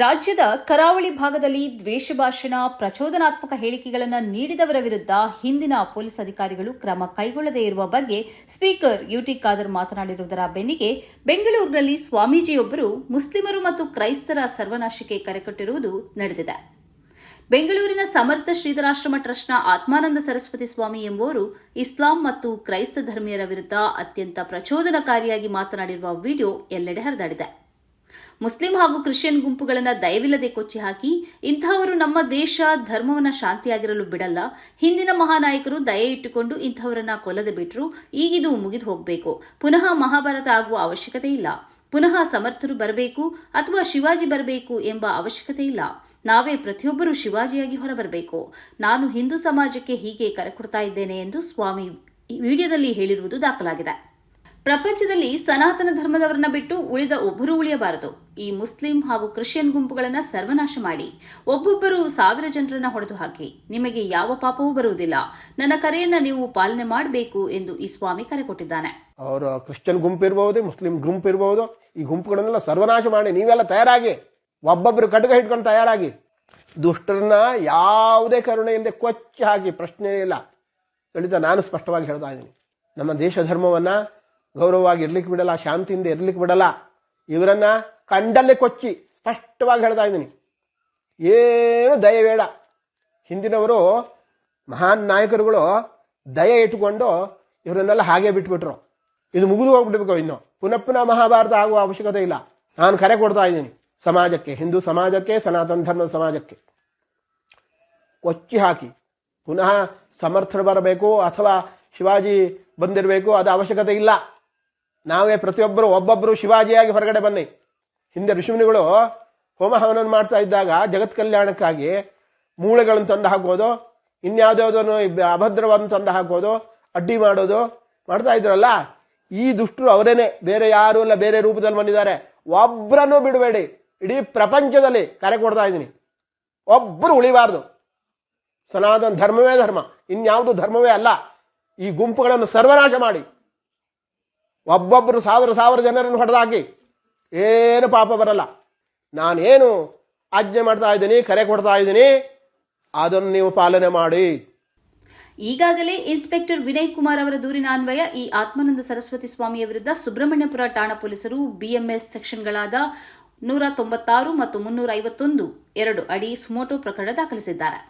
ರಾಜ್ಯದ ಕರಾವಳಿ ಭಾಗದಲ್ಲಿ ದ್ವೇಷ ಭಾಷಣ ಪ್ರಚೋದನಾತ್ಮಕ ಹೇಳಿಕೆಗಳನ್ನು ನೀಡಿದವರ ವಿರುದ್ಧ ಹಿಂದಿನ ಪೊಲೀಸ್ ಅಧಿಕಾರಿಗಳು ಕ್ರಮ ಕೈಗೊಳ್ಳದೇ ಇರುವ ಬಗ್ಗೆ ಸ್ಪೀಕರ್ ಯುಟಿ ಖಾದರ್ ಮಾತನಾಡಿರುವುದರ ಬೆನ್ನಿಗೆ ಬೆಂಗಳೂರಿನಲ್ಲಿ ಸ್ವಾಮೀಜಿಯೊಬ್ಬರು ಮುಸ್ಲಿಮರು ಮತ್ತು ಕ್ರೈಸ್ತರ ಸರ್ವನಾಶಕ್ಕೆ ಕರೆಕೊಟ್ಟಿರುವುದು ನಡೆದಿದೆ. ಬೆಂಗಳೂರಿನ ಸಮರ್ಥ ಶ್ರೀಧರಾಶ್ರಮ ಟ್ರಸ್ಟ್ನ ಆತ್ಮಾನಂದ ಸರಸ್ವತಿ ಸ್ವಾಮಿ ಎಂಬುವರು ಇಸ್ಲಾಂ ಮತ್ತು ಕ್ರೈಸ್ತ ಧರ್ಮೀಯರ ವಿರುದ್ಧ ಅತ್ಯಂತ ಪ್ರಚೋದನಕಾರಿಯಾಗಿ ಮಾತನಾಡಿರುವ ವಿಡಿಯೋ ಎಲ್ಲೆಡೆ ಹರಿದಾಡಿದೆ. ಮುಸ್ಲಿಂ ಹಾಗೂ ಕ್ರಿಶ್ಚಿಯನ್ ಗುಂಪುಗಳನ್ನು ದಯವಿಲ್ಲದೆ ಕೊಚ್ಚಿ ಹಾಕಿ ಇಂತಹವರು ನಮ್ಮ ದೇಶ, ಧರ್ಮವನ್ನ ಶಾಂತಿಯಾಗಿರಲು ಬಿಡಲ್ಲ. ಹಿಂದಿನ ಮಹಾನಾಯಕರು ದಯೆ ಇಟ್ಟುಕೊಂಡು ಇಂಥವರನ್ನ ಕೊಲ್ಲದೆ ಬಿಟ್ಟರು ಈಗಿದು ಮುಗಿದು ಹೋಗಬೇಕು. ಪುನಃ ಮಹಾಭಾರತ ಆಗುವ ಅವಶ್ಯಕತೆ ಇಲ್ಲ. ಪುನಃ ಸಮರ್ಥರು ಬರಬೇಕು ಅಥವಾ ಶಿವಾಜಿ ಬರಬೇಕು ಎಂಬ ಅವಶ್ಯಕತೆ ಇಲ್ಲ. ನಾವೇ ಪ್ರತಿಯೊಬ್ಬರೂ ಶಿವಾಜಿಯಾಗಿ ಹೊರಬರಬೇಕು. ನಾನು ಹಿಂದೂ ಸಮಾಜಕ್ಕೆ ಹೀಗೆ ಕರೆ ಕೊಡ್ತಾ ಇದ್ದೇನೆ ಎಂದು ಸ್ವಾಮಿ ವಿಡಿಯೋದಲ್ಲಿ ಹೇಳಿರುವುದು ದಾಖಲಾಗಿದೆ. ಪ್ರಪಂಚದಲ್ಲಿ ಸನಾತನ ಧರ್ಮದವರನ್ನ ಬಿಟ್ಟು ಉಳಿದ ಒಬ್ಬರು ಉಳಿಯಬಾರದು. ಈ ಮುಸ್ಲಿಂ ಹಾಗೂ ಕ್ರಿಶ್ಚಿಯನ್ ಗುಂಪುಗಳನ್ನ ಸರ್ವನಾಶ ಮಾಡಿ, ಒಬ್ಬೊಬ್ಬರು ಸಾವಿರ ಜನರನ್ನ ಹೊಡೆದು ಹಾಕಿ, ನಿಮಗೆ ಯಾವ ಪಾಪವೂ ಬರುವುದಿಲ್ಲ. ನನ್ನ ಕರೆಯನ್ನ ನೀವು ಪಾಲನೆ ಮಾಡಬೇಕು ಎಂದು ಈ ಸ್ವಾಮಿ ಕರೆ ಕೊಟ್ಟಿದ್ದಾನೆ. ಅವರು ಕ್ರಿಶ್ಚಿಯನ್ ಗುಂಪು ಇರಬಹುದು ಮುಸ್ಲಿಂ ಗುಂಪು ಇರಬಹುದು ಈ ಗುಂಪುಗಳನ್ನೆಲ್ಲ ಸರ್ವನಾಶ ಮಾಡಿ, ನೀವೆಲ್ಲ ತಯಾರಾಗಿ, ಒಬ್ಬೊಬ್ಬರು ಕಡಗ ಹಿಡ್ಕೊಂಡು ತಯಾರಾಗಿ, ದುಷ್ಟರನ್ನ ಯಾವುದೇ ಕರುಣೆಯಿಂದ ಕೊಚ್ಚಿ ಹಾಕಿ ಪ್ರಶ್ನೆ ಇಲ್ಲ. ಖಂಡಿತ ನಾನು ಸ್ಪಷ್ಟವಾಗಿ ಹೇಳ್ತಾ ಇದ್ದೀನಿ. ನಮ್ಮ ದೇಶ ಧರ್ಮವನ್ನ ಗೌರವವಾಗಿ ಇರ್ಲಿಕ್ಕೆ ಬಿಡಲ್ಲ, ಶಾಂತಿಯಿಂದ ಇರ್ಲಿಕ್ಕೆ ಬಿಡಲ್ಲ. ಇವರನ್ನ ಕಂಡಲ್ಲೇ ಕೊಚ್ಚಿ, ಸ್ಪಷ್ಟವಾಗಿ ಹೇಳ್ತಾ ಇದ್ದೀನಿ. ಏನು ದಯ ಬೇಡ. ಹಿಂದಿನವರು ಮಹಾನ್ ನಾಯಕರುಗಳು ದಯ ಇಟ್ಟುಕೊಂಡು ಇವರನ್ನೆಲ್ಲ ಹಾಗೆ ಬಿಟ್ಬಿಟ್ರು. ಇದು ಮುಗಿದು ಹೋಗ್ಬಿಡ್ಬೇಕು ಇನ್ನು. ಪುನಃ ಪುನಃ ಮಹಾಭಾರತ ಆಗುವ ಅವಶ್ಯಕತೆ ಇಲ್ಲ. ನಾನು ಕರೆ ಕೊಡ್ತಾ ಇದ್ದೀನಿ ಸಮಾಜಕ್ಕೆ, ಹಿಂದೂ ಸಮಾಜಕ್ಕೆ, ಸನಾತನ ಧರ್ಮದ ಸಮಾಜಕ್ಕೆ. ಕೊಚ್ಚಿ ಹಾಕಿ, ಪುನಃ ಸಮರ್ಥರು ಬರಬೇಕು ಅಥವಾ ಶಿವಾಜಿ ಬಂದಿರಬೇಕು, ಅದು ಅವಶ್ಯಕತೆ ಇಲ್ಲ. ನಾವೇ ಪ್ರತಿಯೊಬ್ಬರು ಒಬ್ಬೊಬ್ಬರು ಶಿವಾಜಿಯಾಗಿ ಹೊರಗಡೆ ಬನ್ನಿ. ಹಿಂದೆ ಋಷಿಮುನಿಗಳು ಹೋಮ ಹವನವನ್ನು ಮಾಡ್ತಾ ಇದ್ದಾಗ ಜಗತ್ ಕಲ್ಯಾಣಕ್ಕಾಗಿ ಮೂಳೆಗಳನ್ನು ತಂದು ಹಾಕೋದು ಇನ್ಯಾವುದ್ಯಾವುದನ್ನು ಅಭದ್ರವನ್ನು ತಂದು ಹಾಕೋದು, ಅಡ್ಡಿ ಮಾಡೋದು ಮಾಡ್ತಾ ಇದ್ರಲ್ಲ, ಈ ದುಷ್ಟರು ಅವರೇನೆ. ಬೇರೆ ಯಾರು ಅಲ್ಲ ಬೇರೆ ರೂಪದಲ್ಲಿ ಬಂದಿದ್ದಾರೆ. ಒಬ್ಬರನ್ನು ಬಿಡಬೇಡಿ. ಇಡೀ ಪ್ರಪಂಚದಲ್ಲಿ ಕರೆ ಕೊಡ್ತಾ ಇದ್ದೀನಿ. ಒಬ್ಬರು ಉಳಿಬಾರ್ದು. ಸನಾತನ ಧರ್ಮವೇ ಧರ್ಮ. ಇನ್ಯಾವುದು ಧರ್ಮವೇ ಅಲ್ಲ. ಈ ಗುಂಪುಗಳನ್ನು ಸರ್ವನಾಶ ಮಾಡಿ. ಒಬ್ಬೊಬ್ಬರು ಸಾವಿರ ಸಾವಿರ ಜನರನ್ನು ಹೊಡೆದಾಕಿ. ಏನು ಪಾಪ ಬರಲ್ಲ. ನಾನೇನು ಆಜ್ಞೆ ಮಾಡ್ತಾ ಇದ್ದೀನಿ, ಕರೆ ಕೊಡ್ತಾ ಇದ್ದೀನಿ, ಅದನ್ನು ನೀವು ಪಾಲನೆ ಮಾಡಿ. ಈಗಾಗಲೇ ಇನ್ಸ್ಪೆಕ್ಟರ್ ವಿನಯ್ ಕುಮಾರ್ ಅವರ ದೂರಿನ ಅನ್ವಯ, ಈ ಆತ್ಮಾನಂದ ಸರಸ್ವತಿ ಸ್ವಾಮಿಯ ವಿರುದ್ಧ ಸುಬ್ರಹ್ಮಣ್ಯಪುರ ಠಾಣಾ ಪೊಲೀಸರು ಬಿಎಂಎಸ್ ಸೆಕ್ಷನ್ಗಳಾದ ನೂರ ತೊಂಬತ್ತಾರು ಮತ್ತು ಮುನ್ನೂರ ಐವತ್ತೊಂದು ಎರಡು ಅಡಿ ಸುಮೋಟೋ ಪ್ರಕರಣ ದಾಖಲಿಸಿದ್ದಾರೆ.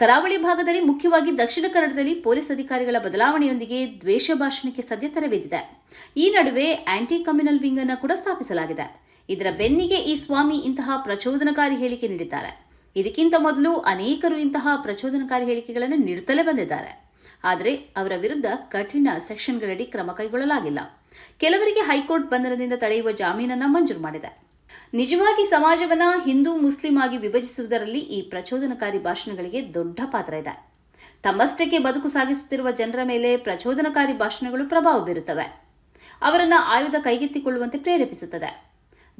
ಕರಾವಳಿ ಭಾಗದಲ್ಲಿ ಮುಖ್ಯವಾಗಿ ದಕ್ಷಿಣ ಕನ್ನಡದಲ್ಲಿ ಪೊಲೀಸ್ ಅಧಿಕಾರಿಗಳ ಬದಲಾವಣೆಯೊಂದಿಗೆ ದ್ವೇಷ ಭಾಷಣಕ್ಕೆ ಸದ್ಯ ತೆರೆಬಿದ್ದಿದೆ ಈ ನಡುವೆ ಆಂಟಿ ಕಮ್ಯುನಲ್ ವಿಂಗ್ ಅನ್ನು ಕೂಡ ಸ್ಥಾಪಿಸಲಾಗಿದೆ. ಇದರ ಬೆನ್ನಿಗೆ ಈ ಸ್ವಾಮಿ ಇಂತಹ ಪ್ರಚೋದನಕಾರಿ ಹೇಳಿಕೆ ನೀಡಿದ್ದಾರೆ. ಇದಕ್ಕಿಂತ ಮೊದಲು ಅನೇಕರು ಇಂತಹ ಪ್ರಚೋದನಕಾರಿ ಹೇಳಿಕೆಗಳನ್ನು ನೀಡುತ್ತಲೇ ಬಂದಿದ್ದಾರೆ. ಆದರೆ ಅವರ ವಿರುದ್ಧ ಕಠಿಣ ಸೆಕ್ಷನ್ಗಳಡಿ ಕ್ರಮ ಕೈಗೊಳ್ಳಲಾಗಿಲ್ಲ. ಕೆಲವರಿಗೆ ಹೈಕೋರ್ಟ್ ಬಂಧನದಿಂದ ತಡೆಯುವ ಜಾಮೀನನ್ನ ಮಂಜೂರು ಮಾಡಿದೆ. ನಿಜವಾಗಿ ಸಮಾಜವನ್ನ ಹಿಂದೂ ಮುಸ್ಲಿಂ ಆಗಿ ವಿಭಜಿಸುವುದರಲ್ಲಿ ಈ ಪ್ರಚೋದನಕಾರಿ ಭಾಷಣಗಳಿಗೆ ದೊಡ್ಡ ಪಾತ್ರ ಇದೆ. ತಮ್ಮಷ್ಟಕ್ಕೆ ಬದುಕು ಸಾಗಿಸುತ್ತಿರುವ ಜನರ ಮೇಲೆ ಪ್ರಚೋದನಕಾರಿ ಭಾಷಣಗಳು ಪ್ರಭಾವ ಬೀರುತ್ತವೆ. ಅವರನ್ನ ಆಯುಧ ಕೈಗೆತ್ತಿಕೊಳ್ಳುವಂತೆ ಪ್ರೇರೇಪಿಸುತ್ತದೆ.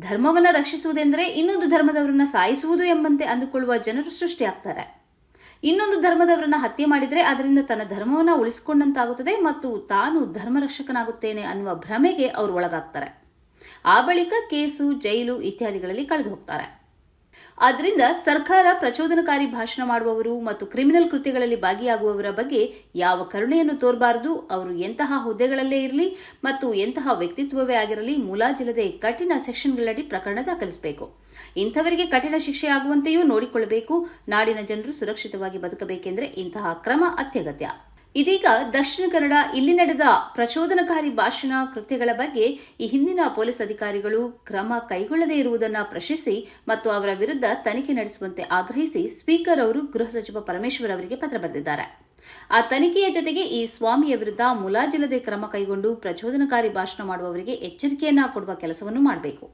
ಧರ್ಮವನ್ನು ರಕ್ಷಿಸುವುದೆಂದರೆ ಇನ್ನೊಂದು ಧರ್ಮದವರನ್ನ ಸಾಯಿಸುವುದು ಎಂಬಂತೆ ಅಂದುಕೊಳ್ಳುವ ಜನರು ಸೃಷ್ಟಿಯಾಗ್ತಾರೆ. ಇನ್ನೊಂದು ಧರ್ಮದವರನ್ನ ಹತ್ಯೆ ಮಾಡಿದರೆ ಅದರಿಂದ ತನ್ನ ಧರ್ಮವನ್ನು ಉಳಿಸಿಕೊಂಡಂತಾಗುತ್ತದೆ ಮತ್ತು ತಾನು ಧರ್ಮರಕ್ಷಕನಾಗುತ್ತೇನೆ ಅನ್ನುವ ಭ್ರಮೆಗೆ ಅವರು ಒಳಗಾಗ್ತಾರೆ. ಆ ಬಳಿಕ ಕೇಸು, ಜೈಲು ಇತ್ಯಾದಿಗಳಲ್ಲಿ ಕಳೆದು ಹೋಗ್ತಾರೆ. ಆದ್ದರಿಂದ ಸರ್ಕಾರ ಪ್ರಚೋದನಕಾರಿ ಭಾಷಣ ಮಾಡುವವರು ಮತ್ತು ಕ್ರಿಮಿನಲ್ ಕೃತ್ಯಗಳಲ್ಲಿ ಭಾಗಿಯಾಗುವವರ ಬಗ್ಗೆ ಯಾವ ಕರುಣೆಯನ್ನು ತೋರಬಾರದು, ಅವರು ಎಂತಹ ಹುದ್ದೆಗಳಲ್ಲೇ ಇರಲಿ ಮತ್ತು ಎಂತಹ ವ್ಯಕ್ತಿತ್ವವೇ ಆಗಿರಲಿ ಮುಲಾಜಿಲ್ಲದೆ ಕಠಿಣ ಸೆಕ್ಷನ್ಗಳಡಿ ಪ್ರಕರಣ ದಾಖಲಿಸಬೇಕು. ಇಂಥವರಿಗೆ ಕಠಿಣ ಶಿಕ್ಷೆ ಆಗುವಂತೆಯೂ ನೋಡಿಕೊಳ್ಳಬೇಕು. ನಾಡಿನ ಜನರು ಸುರಕ್ಷಿತವಾಗಿ ಬದುಕಬೇಕೆಂದರೆ ಇಂತಹ ಕ್ರಮ ಅತ್ಯಗತ್ಯ. ಇದೀಗ ದಕ್ಷಿಣ ಕನ್ನಡ ಇಲ್ಲಿ ನಡೆದ ಪ್ರಚೋದನಕಾರಿ ಭಾಷಣ ಕೃತ್ಯಗಳ ಬಗ್ಗೆ ಈ ಹಿಂದಿನ ಪೊಲೀಸ್ ಅಧಿಕಾರಿಗಳು ಕ್ರಮ ಕೈಗೊಳ್ಳದೇ ಇರುವುದನ್ನು ಪ್ರಶ್ನಿಸಿ ಮತ್ತು ಅವರ ವಿರುದ್ಧ ತನಿಖೆ ನಡೆಸುವಂತೆ ಆಗ್ರಹಿಸಿ ಸ್ಪೀಕರ್ ಅವರು ಗೃಹ ಸಚಿವ ಪರಮೇಶ್ವರ್ ಅವರಿಗೆ ಪತ್ರ ಬರೆದಿದ್ದಾರೆ. ಆ ತನಿಖೆಯ ಜೊತೆಗೆ ಈ ಸ್ವಾಮಿಯ ವಿರುದ್ಧ ಮುಲಾಜಿಲ್ಲದೆ ಕ್ರಮ ಕೈಗೊಂಡು ಪ್ರಚೋದನಕಾರಿ ಭಾಷಣ ಮಾಡುವವರಿಗೆ ಎಚ್ಚರಿಕೆಯನ್ನ ಕೊಡುವ ಕೆಲಸವನ್ನು ಮಾಡಬೇಕು.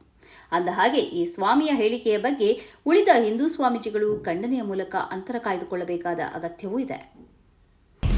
ಅಂದ ಹಾಗೆ ಈ ಸ್ವಾಮಿಯ ಹೇಳಿಕೆಯ ಬಗ್ಗೆ ಉಳಿದ ಹಿಂದೂ ಸ್ವಾಮೀಜಿಗಳು ಖಂಡನೆಯ ಮೂಲಕ ಅಂತರ ಕಾಯ್ದುಕೊಳ್ಳಬೇಕಾದ ಅಗತ್ಯವೂ ಇದೆ.